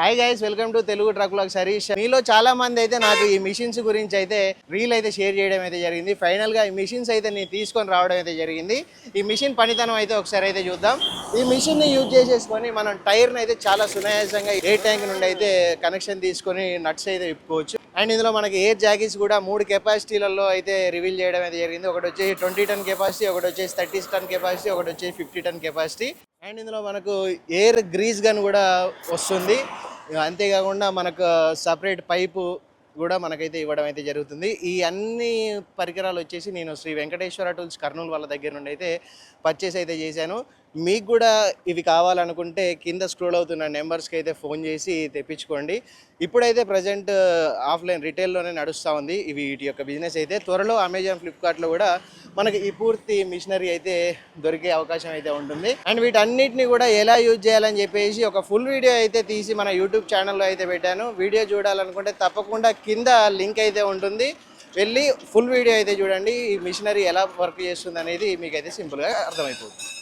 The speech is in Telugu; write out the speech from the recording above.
Hi guys welcome to Telugu truck Sirish మీలో చాలా మంది అయితే నాకు ఈ మిషన్స్ గురించి అయితే రీల్ అయితే షేర్ చేయడం అయితే జరిగింది. ఫైనల్గా ఈ మిషన్స్ అయితే నేను తీసుకొని రావడం అయితే జరిగింది. ఈ మిషన్ పనితనం అయితే ఒకసారి అయితే చూద్దాం. ఈ మిషన్ని యూజ్ చేసేసుకొని మనం టైర్ని అయితే చాలా సునాయాసంగా ఏ ట్యాంక్ నుండి అయితే కనెక్షన్ తీసుకొని నట్స్ అయితే విప్పుకోవచ్చు. అండ్ ఇందులో మనకి ఎయిర్ జాకెట్స్ కూడా మూడు కెపాసిటీలలో అయితే రివీల్ చేయడం అయితే జరిగింది. ఒకటి వచ్చేసి ట్వంటీ టన్ కెపాసిటీ ఒకటి వచ్చేసి థర్టీ టన్ కెపాసిటీ ఒకటి వచ్చేసి ఫిఫ్టీ టన్ కెపాసిటీ అండ్ ఇందులో మనకు ఎయిర్ గ్రీజ్ గన్ కూడా వస్తుంది. అంతేకాకుండా మనకు సపరేట్ పైపు కూడా మనకైతే ఇవ్వడం అయితే జరుగుతుంది. ఈ అన్ని పరికరాలు వచ్చేసి నేను శ్రీ వెంకటేశ్వర టూల్స్ కర్నూలు వాళ్ళ దగ్గర నుండి అయితే పర్చేస్ అయితే చేశాను. మీకు కూడా ఇవి కావాలనుకుంటే కింద స్క్రోల్ అవుతున్న నెంబర్స్కి అయితే ఫోన్ చేసి తెప్పించుకోండి. ఇప్పుడైతే ప్రజెంట్ ఆఫ్లైన్ రిటైల్లోనే నడుస్తూ ఉంది ఇవి వీటి యొక్క బిజినెస్ అయితే. త్వరలో అమెజాన్ ఫ్లిప్కార్ట్లో కూడా మనకి ఈ పూర్తి మిషనరీ అయితే దొరికే అవకాశం అయితే ఉంటుంది. అండ్ వీటన్నిటిని కూడా ఎలా యూజ్ చేయాలని చెప్పేసి ఒక ఫుల్ వీడియో అయితే తీసి మన యూట్యూబ్ ఛానల్లో అయితే పెట్టాను. వీడియో చూడాలనుకుంటే తప్పకుండా కింద లింక్ అయితే ఉంటుంది. వెళ్ళి ఫుల్ వీడియో అయితే చూడండి. ఈ మిషనరీ ఎలా వర్క్ చేస్తుంది అనేది మీకైతే సింపుల్గా అర్థమైపోతుంది.